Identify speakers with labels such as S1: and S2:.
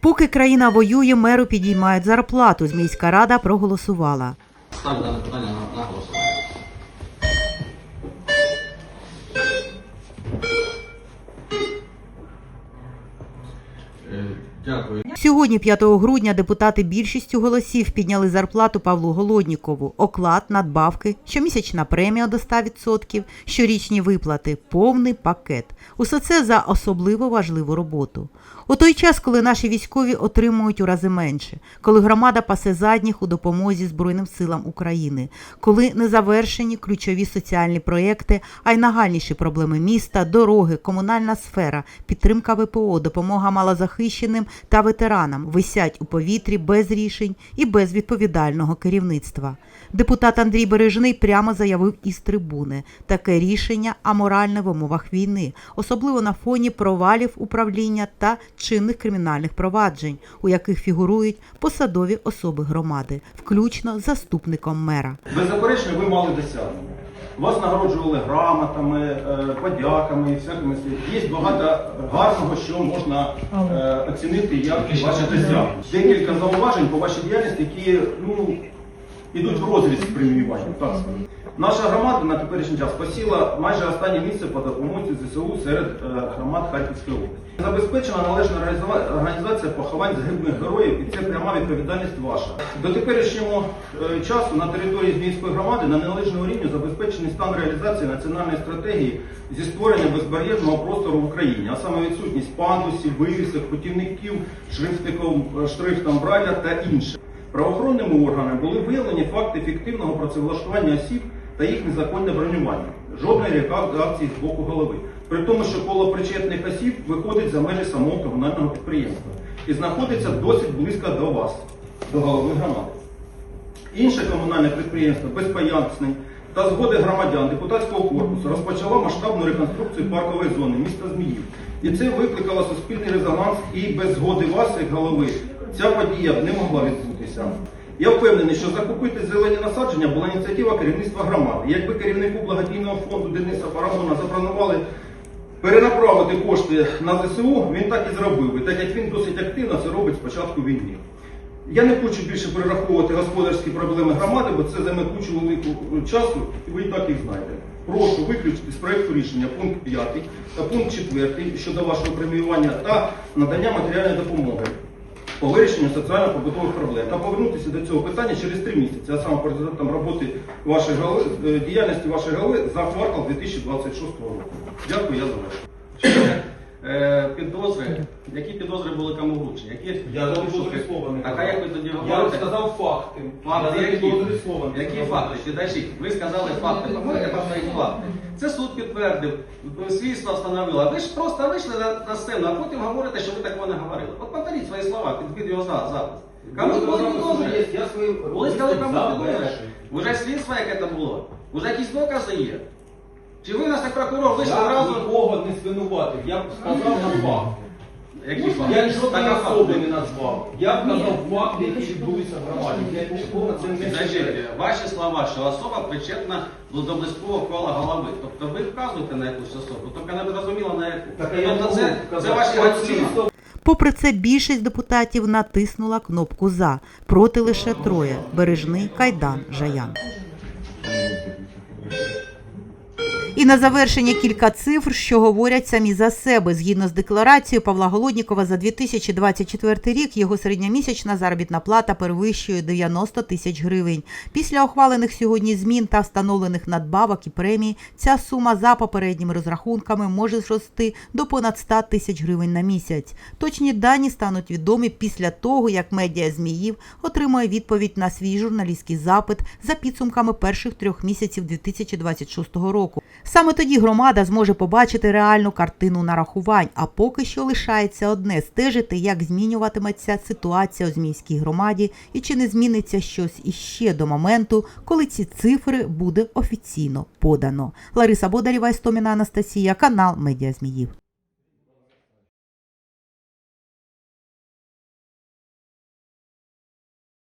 S1: Поки країна воює, меру підіймають зарплату. Зміська рада проголосувала.
S2: Ставлю дане питання на голосування. Е, Дякую.
S1: Сьогодні, 5 грудня, депутати більшістю голосів підняли зарплату Павлу Голоднікову, оклад, надбавки, щомісячна премія до 100%, щорічні виплати, повний пакет. Усе це за особливо важливу роботу. У той час, коли наші військові отримують у рази менше, коли громада пасе задніх у допомозі Збройним силам України, коли не завершені ключові соціальні проекти, а й нагальніші проблеми міста, дороги, комунальна сфера, підтримка ВПО, допомога малозахищеним та ветеранам висять у повітрі без рішень і без відповідального керівництва. Депутат Андрій Бережний прямо заявив із трибуни таке рішення аморальне в умовах війни, особливо на фоні провалів управління та чинних кримінальних проваджень, у яких фігурують посадові особи громади, включно заступником мера.
S3: Беззаперечно, ви мали досягнення. Вас нагороджували грамотами, е, подяками і всякими Є багато гарного, що можна е, оцінити як ваше досягнення. Декілька зауважень по вашій діяльності, які ну, йдуть в розріз з преміюванням. Наша громада на теперішній час посіла майже останнє місце по допомозі ЗСУ серед е, громад Харківської області. Забезпечена належна організація поховань загиблих героїв, і це пряма відповідальність ваша. До теперішнього е, часу на території Зміївської громади на належному рівні забезпечений стан реалізації національної стратегії зі створення безбар'єрного простору в Україні, а саме відсутність пандусів, вивісок, путівників, шрифтиком, е, шрифтом Брайля та інше. Правоохоронними органами були виявлені факти фіктивного працевлаштування осіб та їх незаконне бронювання. Жодної реакції з боку голови. При тому, що коло причетних осіб виходить за межі самого комунального підприємства і знаходиться досить близько до вас, до голови громади. Інше комунальне підприємство без пояснень та згоди громадян депутатського корпусу розпочало масштабну реконструкцію паркової зони міста Зміїв. І це викликало суспільний резонанс і без згоди вас, як голови, ця подія не могла відбутися. Я впевнений, що закупити зелені насадження була ініціатива керівництва громади. Якби керівнику благодійного фонду Дениса Парамона запропонували перенаправити кошти на ЗСУ, він так і зробив. І так як він досить активно це робить з початку війни. Я не хочу більше перераховувати господарські проблеми громади, бо це займе кучу велику часу, і ви і так їх знаєте. Прошу виключити з проекту рішення пункт 5 та пункт 4 щодо вашого преміювання та надання матеріальної допомоги по вирішенню соціально-побутових проблем та повернутися до цього питання через три місяці, а саме по результатам роботи вашої голови, е, діяльності вашої голови за квартал 2026 року. Дякую, я завершую.
S2: Е, підозри, які підозри були кому вручені? Які
S3: Я за підозри
S2: Слухайте,
S3: слова не
S2: Так а
S3: казав.
S2: як ви тоді
S3: Я
S2: говорите?
S3: розказав факти.
S2: Факти
S3: Я
S2: які?
S3: слова не
S2: Які
S3: сказав.
S2: факти? Підождіть. Ви сказали факти. Помните там свої факти? Це суд підтвердив, слідство встановило. Ви ж просто вийшли на, на сцену, а потім говорите, що ви такого не говорили. От повторіть свої слова під відеозапис. Кому
S3: Ну,
S2: були
S3: запис
S2: підозри?
S3: є. Я свої
S2: Коли сказали кому підозри? Уже слідство яке там було? Уже якісь докази є? Чи ви нас як прокурор вийшли
S3: Я
S2: одразу?
S3: нікого не звинуватив. Я б сказав на факти.
S2: Які факти?
S3: Я жодної особи
S2: факти?
S3: не назвав. Я вказав факти, які відбулися в громаді. Я нікого це не секрет.
S2: ваші слова, що особа причетна до близького кола голови. Тобто ви вказуєте на якусь особу, тобто не зрозуміло на яку.
S3: Так, а я
S2: Тобто
S3: можу
S2: це, це
S3: вказати.
S2: ваші галюцинації.
S1: Попри це, більшість депутатів натиснула кнопку за проти лише троє: Бережний, Кайдан, Жаян. І на завершення кілька цифр, що говорять самі за себе. Згідно з декларацією Павла Голоднікова, за 2024 рік його середньомісячна заробітна плата перевищує 90 тисяч гривень. Після ухвалених сьогодні змін та встановлених надбавок і премій, ця сума за попередніми розрахунками може зрости до понад 100 тисяч гривень на місяць. Точні дані стануть відомі після того, як медіа Зміїв отримує відповідь на свій журналістський запит за підсумками перших трьох місяців 2026 року. Саме тоді громада зможе побачити реальну картину нарахувань. А поки що лишається одне стежити, як змінюватиметься ситуація у змійській громаді і чи не зміниться щось іще до моменту, коли ці цифри буде офіційно подано. Лариса Бодарєва, Істоміна Анастасія, канал Медіа Зміїв.